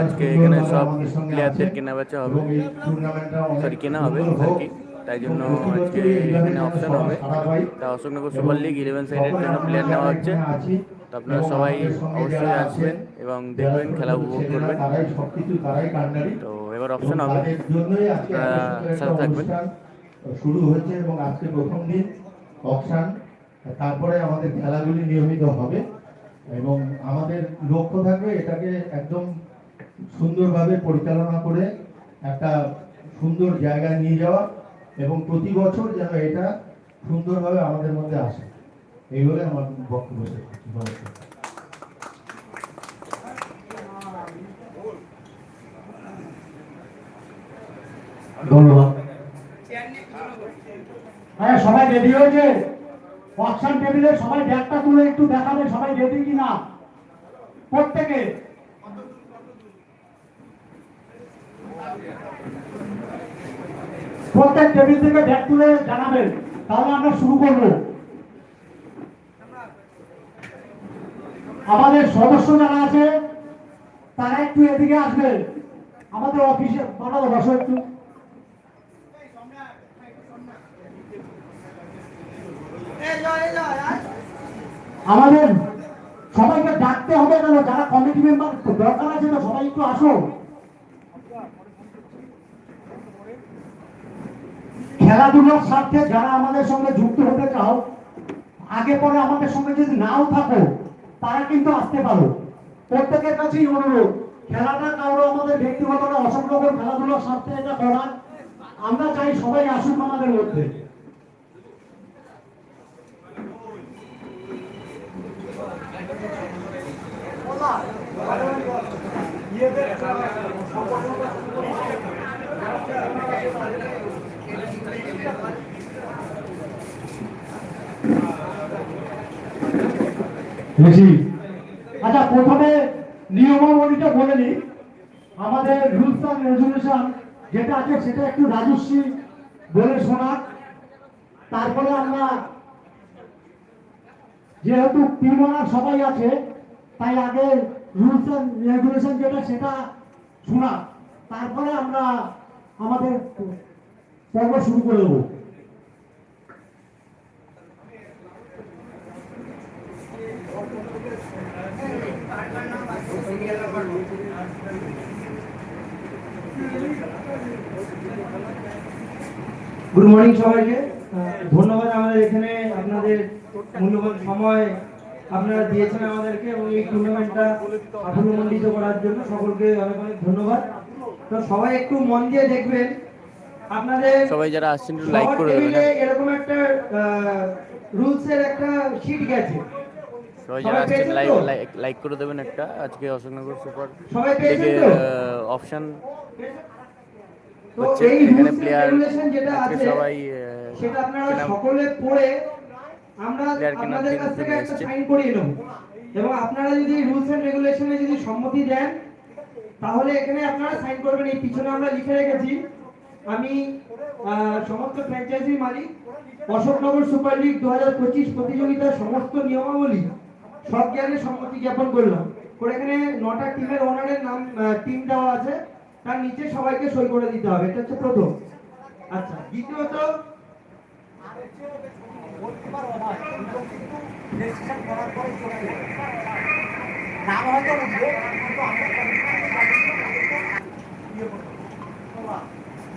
আজকে এখানে সব প্লেয়ারদের কেনা বেচা হবে সরি কেনা হবে আর কি। তাই জন্য আজকে এখানে অপশন হবে। তা অশোকনগর সুপার লিগ ইলেভেন সাইডের জন্য প্লেয়ার নেওয়া হচ্ছে। তো আপনারা সবাই অবশ্যই আসবেন এবং দেখবেন খেলা উপভোগ করবেন। তো এবার অপশন হবে। সাথে থাকবেন। শুরু হয়েছে এবং আজকে প্রথম দিন অকশান তারপরে আমাদের খেলাগুলি নিয়মিত হবে। এবং আমাদের লক্ষ্য থাকবে এটাকে একদম সুন্দরভাবে পরিচালনা করে একটা সুন্দর জায়গায় নিয়ে যাওয়া এবং প্রতি বছর যেন এটা সুন্দরভাবে আমাদের মধ্যে আসে। এই বলে আমার বক্তব্য ধন্যবাদ। হ্যাঁ সবাই রেডি হয়েছে? অকশন টেবিলে সবাই ব্যাগটা তুলে একটু দেখাবে, সবাই রেডি কিনা? প্রত্যেকে? প্রত্যেক টেবিল থেকে ব্যাগ তুলে জানাবেন, তাহলে আমরা শুরু করব। আমাদের সদস্য যারা আছে, তারা একটু এদিকে আসবে আমাদের অফিসে বানাবো বসো একটু। আমাদের সবাইকে ডাকতে হবে কেন যারা কমিটি মেম্বার দরকার আছে তো সবাই একটু আসো খেলাধুলার স্বার্থে যারা আমাদের সঙ্গে যুক্ত হতে চাও, আগে পরে আমাদের সঙ্গে যদি নাও থাকো, তারা কিন্তু আসতে পারো। প্রত্যেকের কাছেই অনুরোধ, খেলাটা কারও আমাদের ব্যক্তিগত অসংখ্য খেলাধুলার স্বার্থে এটা করা আমরা চাই সবাই আসুক আমাদের মধ্যে। আচ্ছা প্রথমে নিয়মাবলীটা বলে নিই আমাদের রুলস অ্যান্ড রেজুলেশন যেটা আছে সেটা একটু রাজস্বী বলে শোনা তারপরে আমরা যেহেতু টিম সবাই আছে, তাই আগে রুলস অ্যান্ড রেগুলেশন যেটা সেটা শোনা তারপরে আমরা আমাদের পর্ব শুরু করে দেবো। গুড মর্নিং সবাইকে। ধন্যবাদ আমাদের এখানে আপনাদের মূল্যবান সময় আপনারা দিয়েছেন আমাদেরকে এবং এই টুর্নামেন্টটা সাফল্যমণ্ডিত করার জন্য সকলকে অনেক অনেক ধন্যবাদ। তো সবাই একটু মন দিয়ে দেখবেন সবাই যারা আসছেন একটু লাইক করে দেবেন এরকম একটা রুলস এর একটা শিট গেছে। সবাই যারা আসছেন লাইক লাইক করে দেবেন একটা। আজকে অশোকনগর সুপার তো? অপশন হচ্ছে এখানে প্লেয়ার আজকে আছে সবাই সেটা আপনারা সকলে পড়ে আমরা আপনাদের কাছ থেকে একটা সাইন করিয়ে নেব। এবং আপনারা যদি রুলস এন্ড রেগুলেশনে যদি সম্মতি দেন তাহলে এখানে আপনারা সাইন করবেন। এই পিছনে আমরা লিখে রেখেছি আমি সমস্ত ফ্র্যাঞ্চাইজি মালিক। অশোকনগর সুপার লিগ দু হাজার পঁচিশ প্রতিযোগিতার সমস্ত নিয়মাবলী সব জ্ঞানে সম্মতি জ্ঞাপন করলাম। করে এখানে নটা টিমের ওনারের নাম টিম দেওয়া আছে। তার নিচে সবাইকে সই করে দিতে হবে। এটা হচ্ছে প্রথম। আচ্ছা দ্বিতীয়ত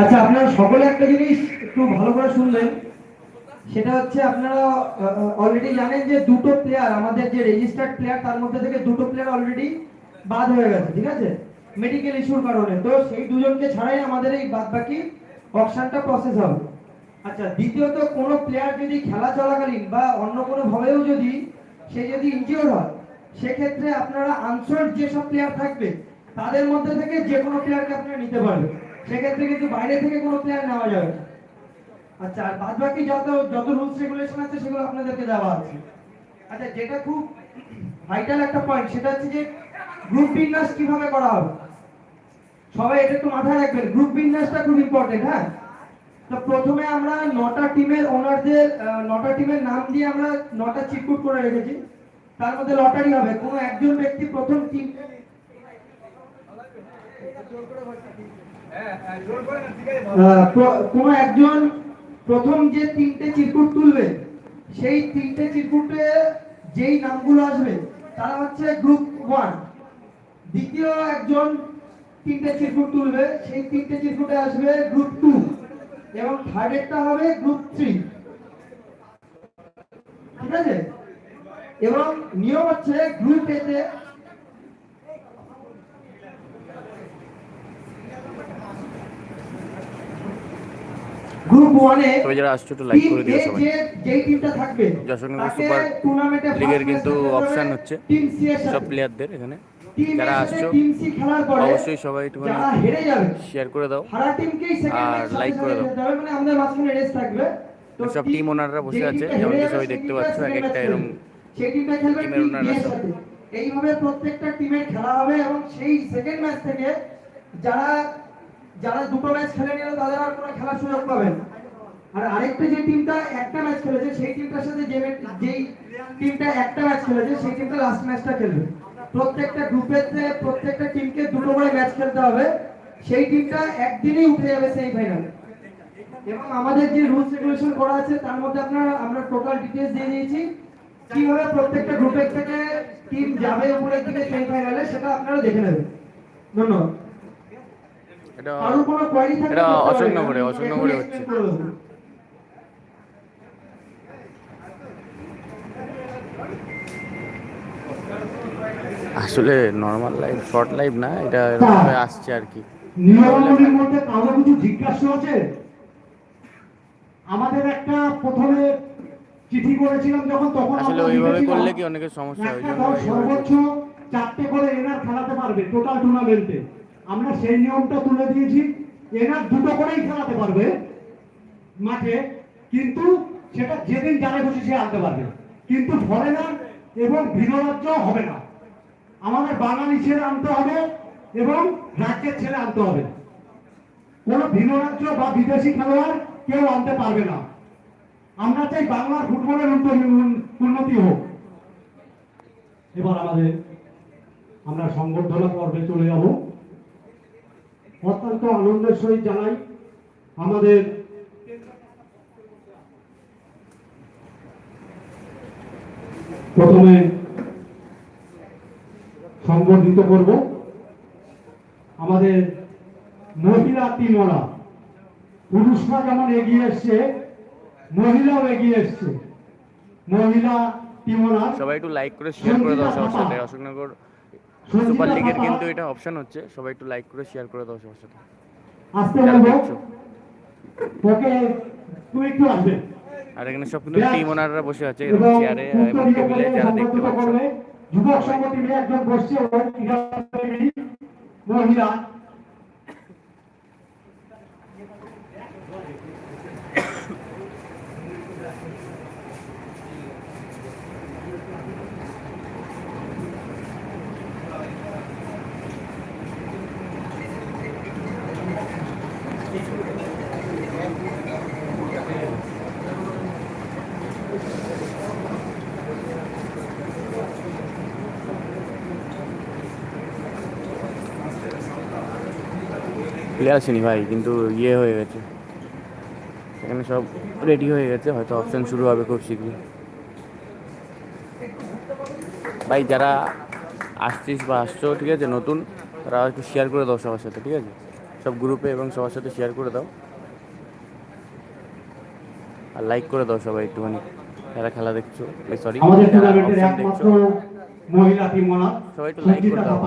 আচ্ছা আপনারা সকলে একটা জিনিস একটু ভালো করে শুনলেন। সেটা হচ্ছে আপনারা অলরেডি জানেন যে দুটো প্লেয়ার আমাদের যে রেজিস্টার্ড প্লেয়ার তার মধ্যে থেকে দুটো প্লেয়ার অলরেডি বাদ হয়ে গেছে, ঠিক আছে? মেডিকেল ইস্যুর কারণে। তো সেই দুজনকে ছাড়াই আমাদের এই বাদ বাকি অপশনটা প্রসেস হবে। আচ্ছা দ্বিতীয়ত, কোনো প্লেয়ার যদি খেলা চলাকালীন বা অন্য কোনো ভাবেও যদি সে যদি ইনজিওর হয়, সেক্ষেত্রে আপনারা আনসোল্ড যেসব প্লেয়ার থাকবে তাদের মধ্যে থেকে যে কোনো প্লেয়ারকে আপনারা নিতে পারবেন। সেক্ষেত্রে কিন্তু বাইরে থেকে কোনো প্লেয়ার নেওয়া যাবে আচ্ছা আর বাদ বাকি যত যত রুলস রেগুলেশন আছে, সেগুলো আপনাদেরকে দেওয়া আছে। আচ্ছা যেটা খুব ভাইটাল একটা পয়েন্ট সেটা হচ্ছে যে গ্রুপ বিন্যাস কীভাবে করা হবে? সবাই এটা একটু মাথায় রাখবেন গ্রুপ বিন্যাসটা খুব ইম্পর্টেন্ট হ্যাঁ? তো প্রথমে আমরা নটা টিমের ওনারদের নটা টিমের নাম দিয়ে আমরা নটা চিটকুট করে রেখেছি। তার মধ্যে লটারি হবে। কোনো একজন ব্যক্তি প্রথম টিম কোনো একজন প্রথম যে তিনটে চিরকুট তুলবে, সেই তিনটে চিরকুটে যেই নামগুলো আসবে, তারা হচ্ছে গ্রুপ ওয়ান দ্বিতীয় একজন তিনটে চিরকুট তুলবে, সেই তিনটে চিরকুটে আসবে গ্রুপ টু এবং থার্ডেরটা হবে গ্রুপ থ্রি ঠিক আছে? এবং নিয়ম হচ্ছে গ্রুপ এতে গ্রুপ ওয়ানে সবাই যারা আসছো একটু লাইক করে দিও সবাই। যে যেই টিমটা থাকবে যশোরনগর সুপার লিগের কিন্তু অপশন হচ্ছে সব প্লেয়ারদের এখানে। যারা আসছো টিম সি খেলার পরে অবশ্যই সবাই একটুখানি শেয়ার করে দাও আর like করে দাও। মানে আমাদের মাঝখানে রেস থাকবে। সব টিম- owner-রা বসে আছে, যেমন কি সবাই দেখতে পাচ্ছ, এক একটা খেলবে। team-এর owner-রা সব। এইভাবে প্রত্যেকটা টিমের খেলা হবে এবং সেই সেকেন্ড ম্যাচ থেকে যারা যারা দুটো ম্যাচ খেলে নিল, তাদের আর কোনো খেলার সুযোগ পাবে না। আর আরেকটা যে টিমটা একটা ম্যাচ খেলেছে, সেই টিমটার সাথে যে যেই টিমটা একটা ম্যাচ খেলেছে, সেই টিমটা লাস্ট ম্যাচটা খেলবে। প্রত্যেকটা গ্রুপেতে প্রত্যেকটা টিমকে দুটো করে ম্যাচ খেলতে হবে। সেই টিমটা একদিনেই উঠে যাবে সেমিফাইনালে এবং আমাদের যে রুলস রেগুলেশন করা আছে, তার মধ্যে আপনারা আমরা টোটাল ডিটেইলস দিয়ে দিয়েছি। কীভাবে প্রত্যেকটা গ্রুপের থেকে টিম যাবে উপরের দিকে সেমিফাইনালে সেটা আপনারা দেখে নেবেন। ধন্যবাদ। এটা অশোকনগরে, অশোকনগরে হচ্ছে। আসলে নর্মাল লাইভ শর্ট লাইফ না এটা এরকমভাবে আসছে আর কি। নিয়মাবলীর মধ্যে কারও কিছু জিজ্ঞাসা আছে? আমাদের একটা প্রথমে চিঠি করেছিলাম যখন তখন আসলে ওইভাবে করলে কি অনেকের সমস্যা হয়? সর্বোচ্চ চারটে করে এনার খেলাতে পারবে টোটাল টুর্নামেন্টে আমরা সেই নিয়মটা তুলে দিয়েছি এনার দুটো করেই খেলাতে পারবে মাঠে, কিন্তু সেটা যেদিন যারে খুশি সে আনতে পারবে। কিন্তু ফরেনার এবং ভিন্ন রাজ্য হবে না। আমাদের বাঙালি ছেলে আনতে হবে এবং রাজ্যের ছেলে আনতে হবে। কোনো ভিন্ন রাজ্য বা বিদেশি খেলোয়াড় কেউ আনতে পারবে না। আমরা চাই বাংলার ফুটবলের উন্নতি হোক। এবার আমাদের আমরা সংবর্ধনা পর্বে চলে যাব। অত্যন্ত আনন্দের সহিত জানাই আমাদের প্রথমে সংবর্ধিত করব। আমাদের মহিলা টিমরা পুরুষরা যেমন এগিয়ে এসছে মহিলাও এগিয়ে এসছে। মহিলা টিমরা সবাই একটু লাইক করে শেয়ার করে দাও সবার সাথে অশোকনগর সুপার লিগের কিন্তু এটা অপশন হচ্ছে। সবাই একটু লাইক করে শেয়ার করে দাও সবার সাথে। আসতে বলব ওকে তুই একটু আসবে। আর এখানে সব কিন্তু টিম ওনাররা বসে আছে এরকম চেয়ারে এবং টেবিলে যারা দেখতে পাচ্ছ। যুবক সংঘ একজন বসছে ওই মহিলা। প্লেয়ার আসেনি ভাই কিন্তু ইয়ে হয়ে গেছে। এখানে সব রেডি হয়ে গেছে হয়তো অপশন শুরু হবে খুব শীঘ্রই। ভাই যারা আসছিস বা আসছো ঠিক আছে নতুন তারা একটু শেয়ার করে দাও সবার সাথে ঠিক আছে? সব গ্রুপে এবং সবার সাথে শেয়ার করে দাও। আর লাইক করে দাও সবাই একটুখানি যারা খেলা দেখছ। সরি আমাদের যারা দেখছ। মহিলা টিম ওনার সবাই একটু লাইক করে দাও।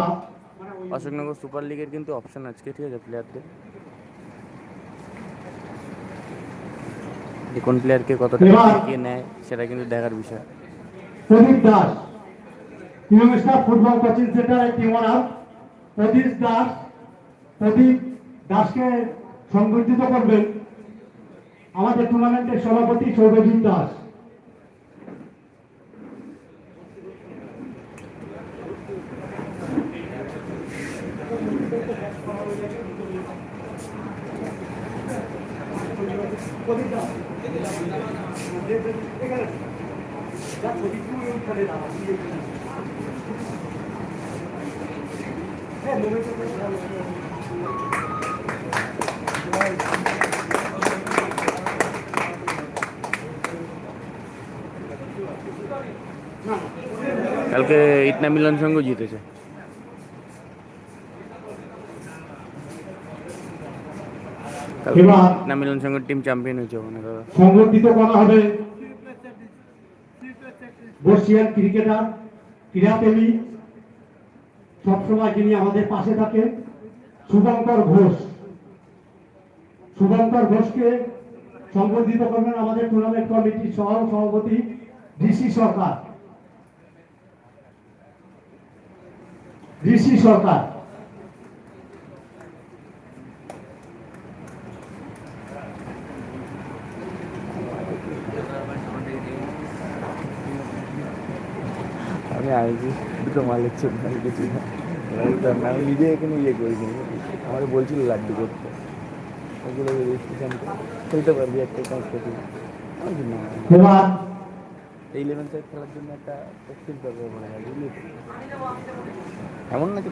অশোকনগর সুপার লিগের কিন্তু অপশন আজকে ঠিক আছে প্লেয়ারদের কোন প্লেয়ারকে কতটা এগিয়ে নেয় সেটা কিন্তু দেখার বিষয়। Pradip Das. Unistar football coaching সেন্টারের টিম ওনার প্রদীপ দাস। প্রদীপ দাসকে সংবর্ধিত করবেন। আমাদের টুর্নামেন্টের সভাপতি সৌরজিৎ দাস। কালকে ইটনা মিলন সংঘ জিতেছে। এবার- ইটনা মিলন সংঘের টিম চ্যাম্পিয়ন হয়েছে ওখানে দাদা। সংবর্ধিত করা হবে বর্ষিয়ান ক্রিকেটার ক্রীড়াপ্রেমী সবসময় যিনি আমাদের পাশে থাকে শুভঙ্কর ঘোষ। শুভঙ্কর ঘোষকে সংবর্ধিত করবেন আমাদের টুর্নামেন্ট কমিটির সহ সভাপতি ঋষি সরকার। ঋষি সরকার। আমি আইছি দুটো মালের জন্য না। আমি নিজে এখানে ইয়ে করিনি। আমার বলছিল লাড্ডু করতে। ওগুলো রেজিস্ট্রেশন খেলতে পারবি একটা কাজ করবি এবার এই ইলেভেন সাইড খেলার জন্য একটা প্র্যাকটিস দরকার মনে হয় বুঝলি? এমন নাকি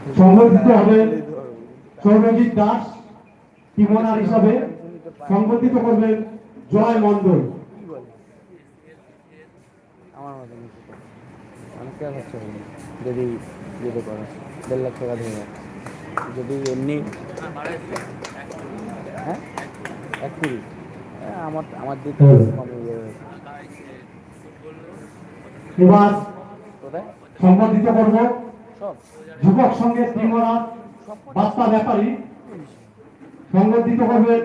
সৌরজিৎ দাস টিমনার হিসাবে সংগঠিত করবেন জয় মণ্ডল। কি বলে? মতন অনেকটা খরচা হবে যদি যেতে পারো দেড় লাখ টাকা ধরে যদি এমনি হ্যাঁ? এক কুড়ি। হ্যাঁ, আমার আমার দিকে হুম। কম ইয়ে হয়েছে এবার করব সব। যুবক সংঘের টিমনার বার্তা ব্যাপারী। সংগঠিত করবেন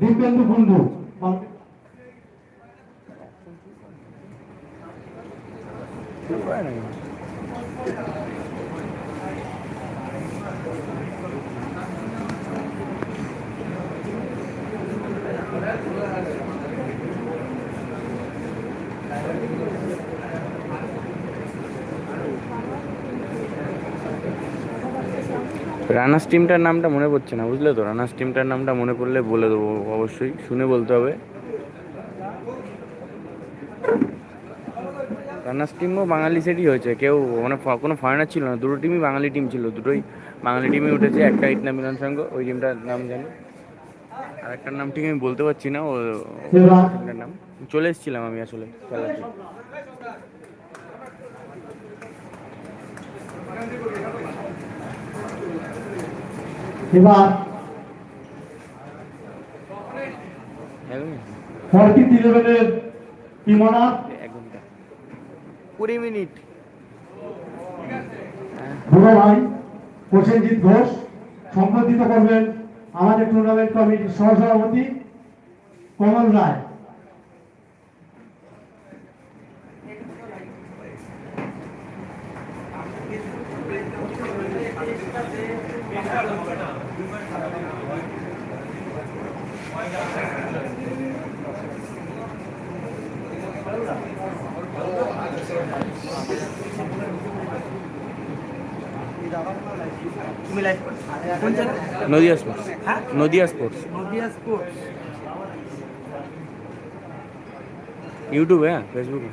দিব্যেন্দু কুন্ডু করে নাকি রানার্স টিমটার নামটা মনে পড়ছে না, বুঝলে তো? রানার্স স্টিমটার নামটা মনে পড়লে বলে দেবো, অবশ্যই। শুনে বলতে হবে। রানার্স টিমও বাঙালি সেটই হয়েছে। কেউ মানে কোনো ফরেনার ছিল না। দুটো টিমই বাঙালি টিম ছিল। দুটোই বাঙালি টিমই উঠেছে। একটা ইটনা মিলন সংঘ ওই টিমটার নাম জানি। আর একটার নাম ঠিক আমি বলতে পারছি না। ও টিমটার নাম। চলে এসেছিলাম আমি আসলে। খেলাতে এবার ফর্টি ইলেভেনের কুড়ি মিনিট। ভাই প্রসেনজিৎ ঘোষ সম্বর্ধিত করবেন আমাদের টুর্নামেন্ট কমিটির সহসভাপতি কমল রায়। নদিয়া স্পোর্টস নদিয়া স্পোর্টস ইউটিউবে হ্যাঁ ফেসবুকে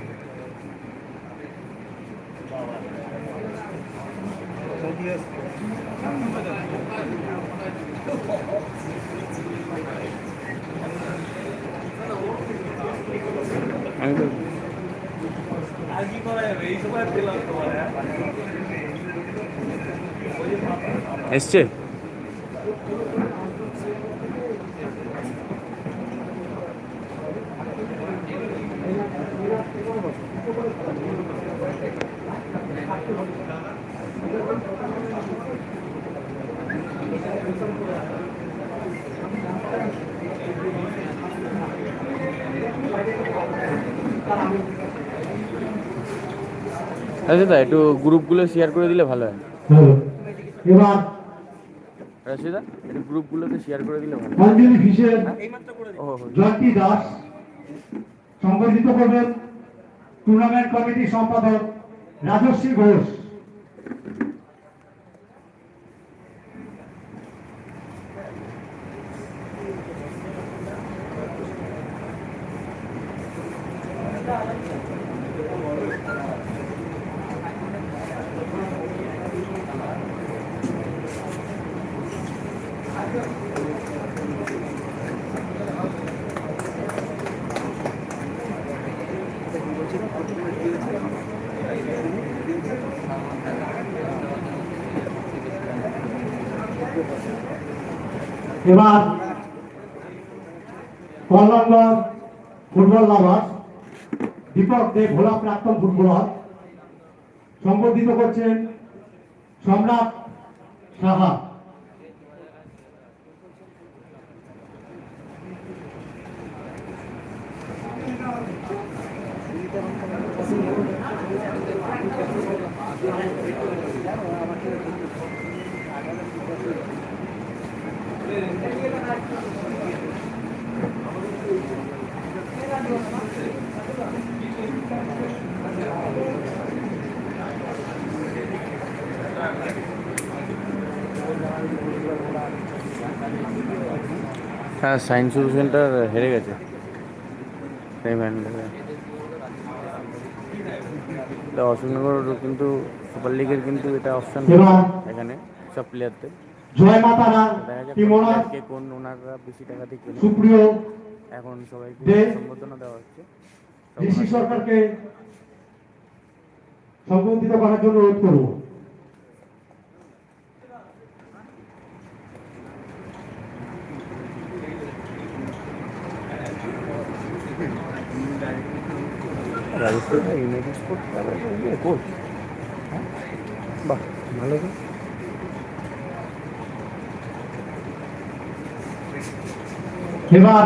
আমি তো এসছে? রাশিদা একটু গ্রুপগুলো শেয়ার করে দিলে ভালো হয় হলো। এবার রাশিদা একটু গ্রুপগুলোতে শেয়ার করে দিলে ভালো হয়। অঞ্জলি ফিসের জয়ন্তী দাস সংগঠিত করবেন টুর্নামেন্ট সম্পাদক রাজশ্রী ঘোষ এবার কল্যাণগড় ফুটবল লাভার দীপক দে ভোলা প্রাক্তন ফুটবলার সংবর্ধিত করছেন সম্রাট সাহা। হ্যাঁ সায়েন্স সেন্টার হেরে গেছে। তা অশোকনগর কিন্তু সুপার লিগের কিন্তু এটা অপশন এখানে সব প্লেয়ারদের জয় মাতারা দেখা যাক টিম ওনার কোন ওনাররা বেশি টাকা দিয়ে কেনে। সুপ্রিয় এখন সবাইকে সম্বোধনা দেওয়া হচ্ছে। ঋষি সরকারকে সংবর্ধিত করার জন্য অনুরোধ করব। Rajasthan united sport coach. বাহ ভালো এবার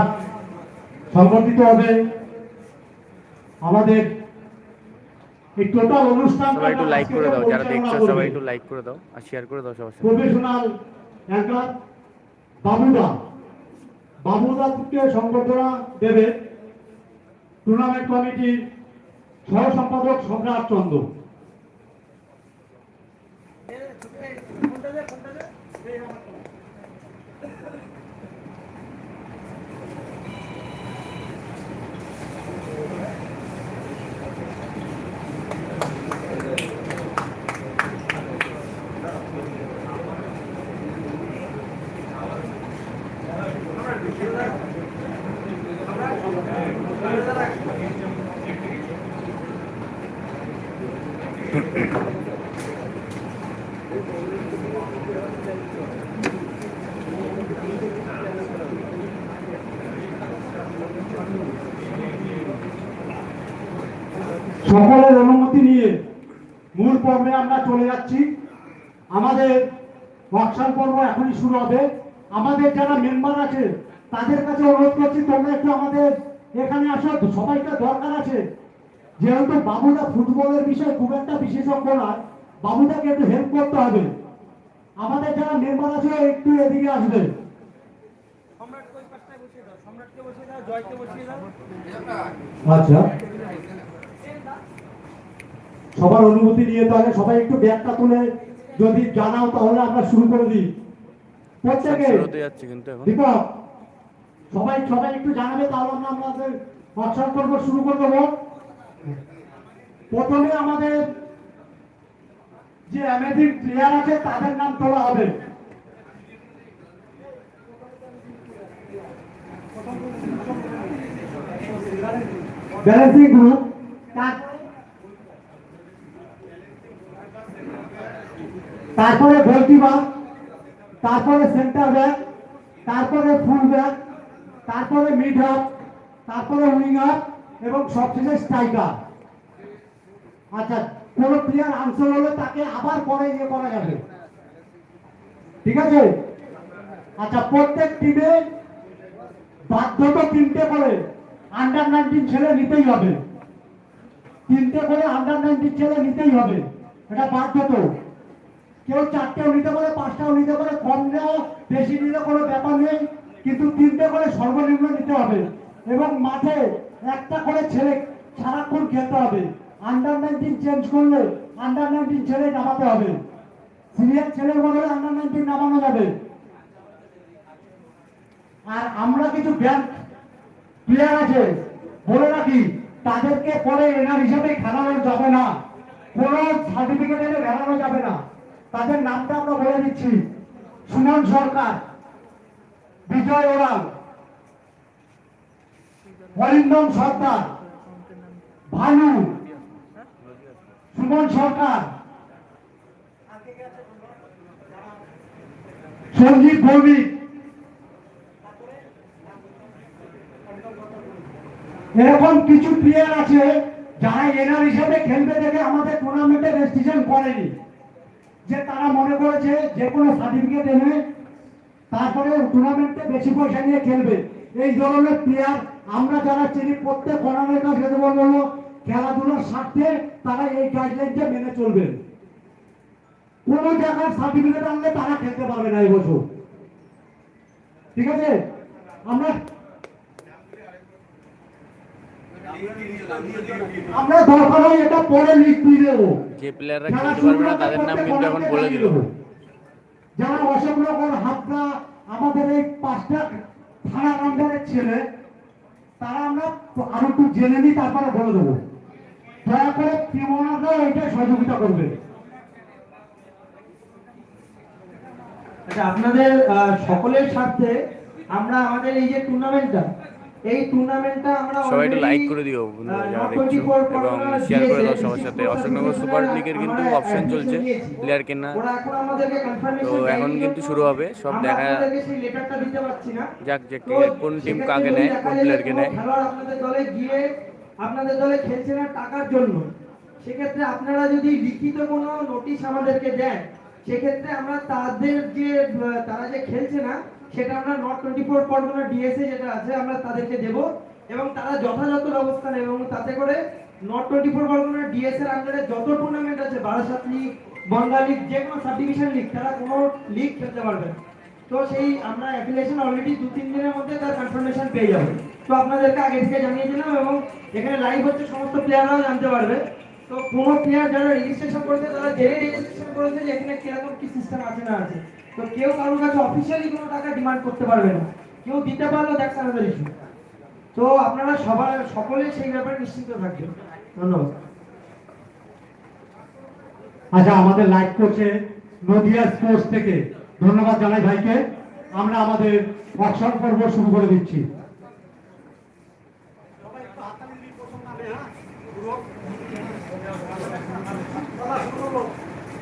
সংবর্ধিত হবে আমাদের এই টোটাল অনুষ্ঠান একটু লাইক করে দাও যারা দেখছ সবাই একটু লাইক করে দাও আর শেয়ার করে দাও সবার সাথে। Professional anchor বাবুদা। বাবুদাকে সংবর্ধনা দেবে টুর্নামেন্ট কমিটির সহ সম্পাদক সম্রাট চন্দ্র সকলের অনুমতি নিয়ে মূল পর্বে আমরা চলে যাচ্ছি। আমাদের ওয়ার্কশপ পর্ব এখনই শুরু হবে। আমাদের যারা মেম্বার আছে তাদের কাছে অনুরোধ করছি তোমরা একটু আমাদের এখানে আসো সবাইকে দরকার আছে। যেহেতু বাবুদা ফুটবলের বিষয়ে খুব একটা বিশেষজ্ঞ নয় বাবুদাকে একটু হেল্প করতে হবে। আমাদের যারা মেম্বার আছে একটু এদিকে আসবে। আচ্ছা। সবার অনুমতি নিয়ে তাহলে সবাই একটু ব্যাগটা তুলে যদি জানাও তাহলে আমরা শুরু করে দিই। প্রত্যেকে দীপক সবাই সবাই একটু জানাবে তাহলে আমরা আমাদের হোয়াটসঅ্যাপ করব শুরু করে দেবো প্রথমে আমাদের যে অ্যামেজিং প্লেয়ার আছে তাদের নাম তোলা হবে। ব্যালেন্সিং গ্রুপ তারপরে গোলকিপার তারপরে সেন্টার ব্যাক তারপরে ফুল ব্যাক তারপরে মিড হাফ, তারপরে উইঙ্গার এবং সবশেষে স্ট্রাইকার। আচ্ছা কোন প্লেয়ার আনসার হলে তাকে আবার পরে ইয়ে করা যাবে। ঠিক আছে? আচ্ছা প্রত্যেক টিমে বাধ্যত তিনটে করে আন্ডার নাইনটিন ছেলে নিতেই হবে। তিনটে করে আন্ডার নাইনটিন ছেলে নিতেই হবে। এটা বাধ্যত। কেউ চারটেও নিতে পারে পাঁচটাও নিতে পারে কম নেওয়া, বেশি নিলে কোনো ব্যাপার নেই, কিন্তু তিনটে করে সর্বনিম্ন নিতে হবে। এবং মাঠে একটা করে ছেলে সারাক্ষণ খেলতে হবে। আন্ডার নাইনটিন চেঞ্জ করলে আন্ডার নাইনটিন ছেলে নামাতে হবে। সিনিয়র ছেলের বদলে আন্ডার নাইনটিন নামানো যাবে। আর আমরা কিছু ব্যাংক প্লেয়ার আছে, বলে রাখি, তাদেরকে পরে এনার হিসাবে খেলানো যাবে না। কোনো সার্টিফিকেট এনে বেড়ানো যাবে না। তাদের নামটা আমরা বলে দিচ্ছি। সুমন সরকার, বিজয় ওরাল অরিন্দম সর্দার, ভানু, সুমন সরকার, সঞ্জীব ভৌমিক, এরকম কিছু প্লেয়ার আছে যারা এনার হিসেবে খেলবে দেখে আমাদের টুর্নামেন্টে রেজিস্ট্রেশন করেনি। যে তারা মনে করেছে যে কোনো সার্টিফিকেট এনে তারপরে টুর্নামেন্টে বেশি পয়সা নিয়ে খেলবে। এই ধরনের প্লেয়ার আমরা যারা চিনি, প্রত্যেক কর্নারের কাছে বলব, খেলাধুলার স্বার্থে তারা এই গাইডলাইনটা মেনে চলবেন কোনো জায়গার সার্টিফিকেট আনলে তারা খেলতে পারবে না এই বছর। ঠিক আছে? আমরা আমরা দরকার হয় এটা পরে লিখ দিয়ে দেবো। যে প্লেয়াররা খেলতে পারবে না তাদের নাম কিন্তু এখন বলে দিল। যারা অশোকনগর হাবড়া আমাদের এই পাঁচটা থানার আন্ডারের ছেলে তারা আমরা আরও একটু জেনে নিই তারপরে বলে দেবো। দয়া করে প্রিমনারাও এটা সহযোগিতা করবে। আচ্ছা আপনাদের আহ, সকলের স্বার্থে আমরা আমাদের এই যে টুর্নামেন্টটা এই টুর্নামেন্টটা আমরা সবাই একটু লাইক করে দিও বন্ধুরা যারা দেখছ। এবং শেয়ার করে দাও সবার সাথে। 16 অশোকনগর সুপার লিগের কিন্তু অপশন চলছে। প্লেয়ার কেনা তো এখন কিন্তু শুরু হবে। সব দেখা যাক যে কোন টিম কাকে নেয় কোন প্লেয়ারকে নেয়। আপনাদের দলে গিয়ে আপনাদের দলে খেলছে না টাকার জন্য সেক্ষেত্রে আপনারা যদি লিখিত কোনো নোটিশ আমাদেরকে দেন সেক্ষেত্রে আমরা তাদের যে তারা যে খেলছে না সেটা আমরা north twenty four Pargana DSA যেটা আছে, আমরা তাদেরকে দেব। এবং তারা যথাযথ ব্যবস্থা নেবে এবং তাতে করে নট টোয়েন্টি ফোর পরগনা ডিএসএর আন্ডারে যত টুর্নামেন্ট আছে, বারাসাত লিগ বঙ্গা লিগ, যে কোনো সাব ডিভিশন লিগ, তারা কোনো লিগ খেলতে পারবে তো সেই আমরা অ্যাপ্লিকেশন অলরেডি দু তিন দিনের মধ্যে তার কনফার্মেশন পেয়ে যাবে। তো আপনাদেরকে আগে থেকে জানিয়ে দিলাম এবং এখানে লাইভ হচ্ছে, সমস্ত প্লেয়াররাও জানতে পারবে। তো কোনো প্লেয়ার যারা রেজিস্ট্রেশন করেছে, তারা জেনে রেজিস্ট্রেশন করেছে যে এখানে কীরকম কি সিস্টেম আছে না আছে। তো কেউ কারোর কাছে অফিসিয়ালি কোনো টাকা ডিমান্ড করতে পারবে না। কেউ দিতে পারল দ্যাটস আনাদার ইস্যু তো আপনারা সবার সকলে সেই ব্যাপারে নিশ্চিন্ত থাকবেন। ধন্যবাদ। আচ্ছা আমাদের লাইভ করছে নদিয়া স্পোর্টস থেকে। ধন্যবাদ জানাই ভাইকে। আমরা আমাদের অকশন পর্ব শুরু করে দিচ্ছি।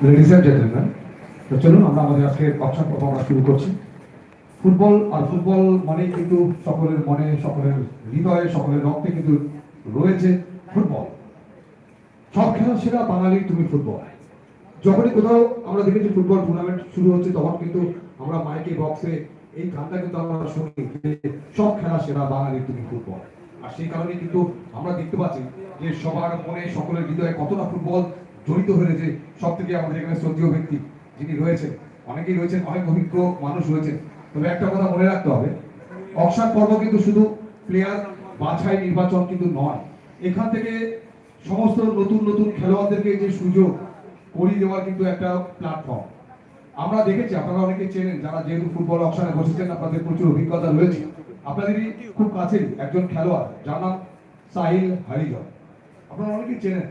লেডিস অ্যান্ড তো চলুন আমরা আমাদের আজকে পর্ব আমরা শুরু করছি। ফুটবল আর ফুটবল কিন্তু সকলের মনে, সকলের হৃদয়ে, সকলের রক্তে কিন্তু রয়েছে ফুটবল। সব সেরা বাঙালির তুমি ফুটবল। যখনই কোথাও আমরা দেখেছি ফুটবল টুর্নামেন্ট শুরু হচ্ছে, তখন কিন্তু আমরা মাইকে, বক্সে এই গানটা কিন্তু আমরা শুনি সব খেলা সেরা বাঙালি তুমি ফুটবল। আর সেই কারণে কিন্তু আমরা দেখতে পাচ্ছি যে সবার মনে, সকলের হৃদয়ে কতটা ফুটবল জড়িত হয়ে রয়েছে সব থেকে আমাদের এখানে শ্রদ্ধীয় ব্যক্তি যিনি রয়েছেন, অনেকেই রয়েছেন, অনেক অভিজ্ঞ মানুষ রয়েছেন। তবে একটা কথা মনে রাখতে হবে, অকশন পর্ব কিন্তু শুধু প্লেয়ার বাছাই নির্বাচন কিন্তু নয়। এখান থেকে সমস্ত নতুন নতুন খেলোয়াড়দেরকে যে সুযোগ করিয়ে দেওয়ার কিন্তু একটা প্ল্যাটফর্ম আমরা দেখেছি, আপনারা অনেকে চেনেন, যারা যেহেতু ফুটবল অপশনে বসেছেন, আপনাদের প্রচুর অভিজ্ঞতা রয়েছে। আপনাদেরই খুব কাছেই একজন খেলোয়াড়, যার নাম সাহিল হরিজন আপনারা অনেকেই চেনেন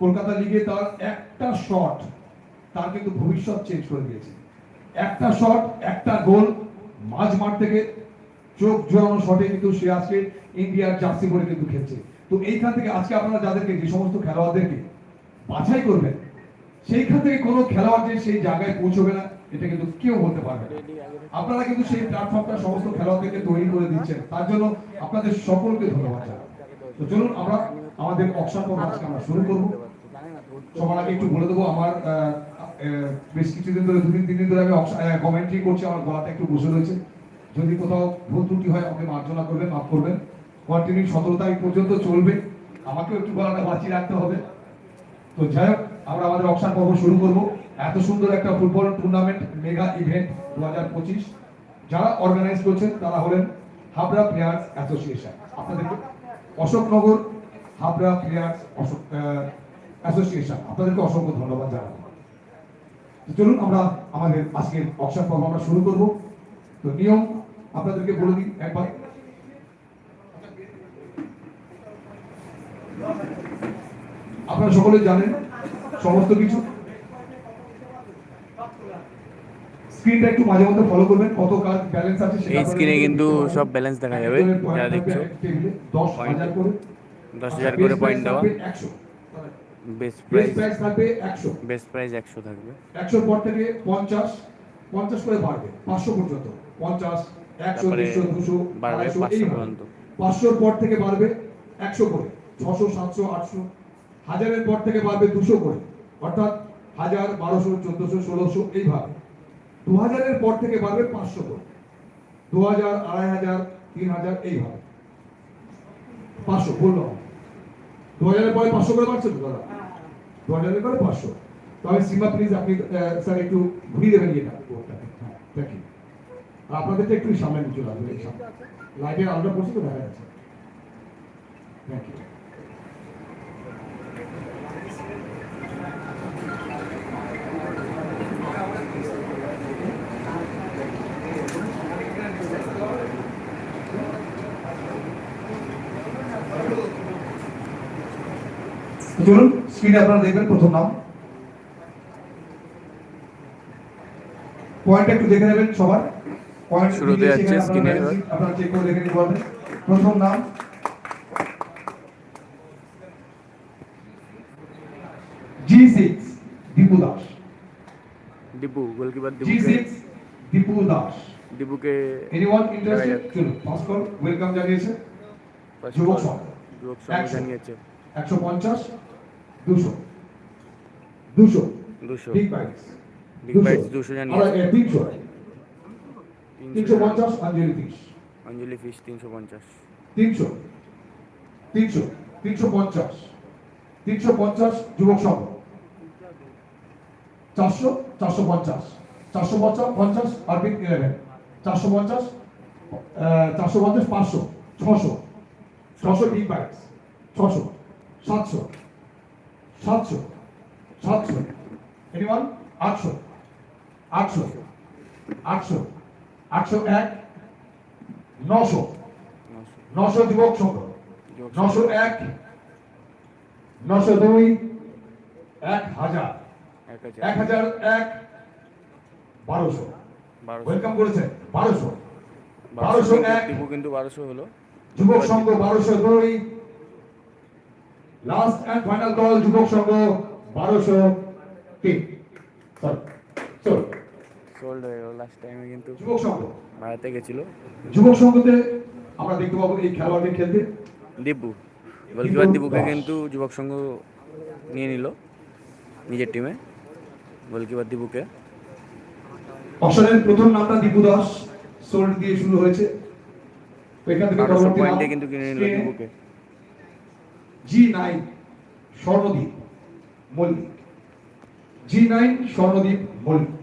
কলকাতা লিগে তার একটা শট তার কিন্তু ভবিষ্যৎ চেঞ্জ করে দিয়েছে। একটা শট একটা গোল মাঝ মাঠ থেকে চোখ জোড়ানো শটে কিন্তু সে আজকে ইন্ডিয়ার জার্সি পরে কিন্তু খেলছে। তো এইখান থেকে আজকে আপনারা যাদেরকে, যে সমস্ত খেলোয়াড়দেরকে বাছাই করবেন, সেইখান থেকে কোনো খেলোয়াড় যে সেই জায়গায় পৌঁছবে না, এটা কিন্তু কেউ বলতে পারবে আপনারা কিন্তু সেই প্ল্যাটফর্মটা সমস্ত খেলোয়াড়দেরকে তৈরি করে দিচ্ছেন। তার জন্য আপনাদের সকলকে ধন্যবাদ জানাই। তো চলুন, আমরা আমাদের অপশন আজকে আমরা শুরু করব। সবার আগে একটু বলে দেবো, আমার বেশ কিছুদিন ধরে, দুদিন, তিন দিন ধরে আমি কমেন্ট্রি করছি, আমার গলাটা একটু বসে রয়েছে। যদি কোথাও ভুল ত্রুটি হয়, আমাকে মার্জনা করবেন, মাফ করবেন। কন্টিনিউ সতেরো তারিখ পর্যন্ত চলবে। আমাকেও একটু গলাটা বাঁচিয়ে রাখতে হবে। তো যাই হোক, আমরা আমাদের অকশন পর্ব শুরু করব। এত সুন্দর একটা ফুটবল টুর্নামেন্ট মেগা ইভেন্ট দু হাজার পঁচিশ। যারা অর্গানাইজ করছেন, তারা হলেন হাবড়া প্লেয়ার্স অ্যাসোসিয়েশন আপনাদেরকে অশোকনগর হাবড়া প্লেয়ার্স অশোক অ্যাসোসিয়েশন আপনাদেরকে অসংখ্য ধন্যবাদ জানাব তো চলুন আমরা আমাদের আজকের অকশন পর্ব আমরা শুরু করব। তো নিয়ম আপনাদেরকে বলে দিই একবার। আপনারা সকলে জানেন সমস্ত কিছু। স্ক্রিনটা একটু মাঝে মধ্যে ফলো করবেন কত কাজ ব্যালেন্স আছে সেটা এই স্ক্রিনে কিন্তু সব ব্যালেন্স দেখা যাবে যারা দেখছ। এক টেবিলে, দশ Point। হাজার করে। দশ হাজার করে পয়েন্ট দেওয়া। একশো। বেস্ট প্রাইস প্রাইস থাকবে একশো। বেস্ট প্রাইস একশো থাকবে। একশোর পর থেকে পঞ্চাশ পঞ্চাশ করে বাড়বে পাঁচশো পর্যন্ত। পঞ্চাশ একশো তারপরে দুশো দুশো বাড়বে 500 পর্যন্ত। পাঁচশোর পর থেকে বাড়বে একশো করে ছশো সাতশো আটশো। হাজারের পর থেকে বাড়বে দুশো করে অর্থাৎ হাজার বারোশো চোদ্দশো ষোলোশো এইভাবে। দু হাজারের পর থেকে বাড়বে পাঁচশো করে। দু হাজার আড়াই হাজার তিন হাজার এইভাবে। পাঁচশো বলল দু হাজারের পরে পাঁচশো করে বাড়ছে তো দাদা? দু হাজারের পরে পাঁচশো। তবে সীমা প্লিজ আপনি স্যার একটু ঘুরিয়ে দেবেন ইয়েটা বোর্ডটাকে থ্যাংক ইউ আর আপনাদেরকে একটু সামনে নিয়ে চলে আসবে এই আলোটা পড়ছে তো, দেখা যাচ্ছে। থ্যাংক ইউ চলুন। স্ক্রিনে আপনারা দেখবেন প্রথম নাম। পয়েন্ট একটু দেখে নেবেন সবার। পয়েন্ট শুরুতে screen এ আপনারা চেক করে দেখে নিতে পারবেন। প্রথম নাম। জি six Dipu Das Dipu goalkeeper G six Dipu Das ডিপুকে anyone interested. চলুন পাস কল ওয়েলকাম জানিয়েছে। যুবক সংঘ। যুবক সংঘ জানিয়েছে। একশো পঞ্চাশ। দুশো। দুশো। দুশো। বিগ বাইটস 200 জানিয়েছে। তিনশো তিনশো। পঞ্চাশ অঞ্জলি তিরিশ অঞ্জলি ফিশ তিনশো পঞ্চাশ। তিনশো। তিনশো। তিনশো পঞ্চাশ। তিনশো পঞ্চাশ যুবক সংঘ। চারশো। চারশো পঞ্চাশ। চারশো পঞ্চাশ পঞ্চাশ আরবিট ইলেভেন চারশো পঞ্চাশ চারশো পঞ্চাশ পাঁচশো ছশো। ছশো বিগ বাইটস ছশো। সাতশো। সাতশো সাতশো এনিওয়ান আটশো আটশো আটশো আটশো এক নশো নশো যুবক সংঘ নশো এক নশো দুই এক হাজার এক হাজার। এক বারোশো। ওয়েলকাম করেছে বারোশো। বারোশো এক কিন্তু বারোশো হলো। যুবক সংঘ বারোশো দুই লাস্ট অ্যান্ড ফাইনাল কল যুবক সংঘ বারোশো তিন সোল্ড হয়ে গেল লাস্ট টাইমে কিন্তু যুবক সংঘ বাড়াতে গেছিল। যুবক সংঘতে আমরা দেখতে পাবো এই খেলোয়াড়দের খেলতে। ডিপু গোলকিপার দাস। কিন্তু যুবক সংঘ নিয়ে নিল নিজের টিমে গোলকিপার ডিপুকে অপশনের প্রথম নামটা দীপু দাস। সোল্ড দিয়ে শুরু হয়েছে। এখান থেকে পয়েন্টে কিন্তু কিনে নিল ডিপুকে G nine Swarnadip Mallick. G nine Swarnadip Mallick.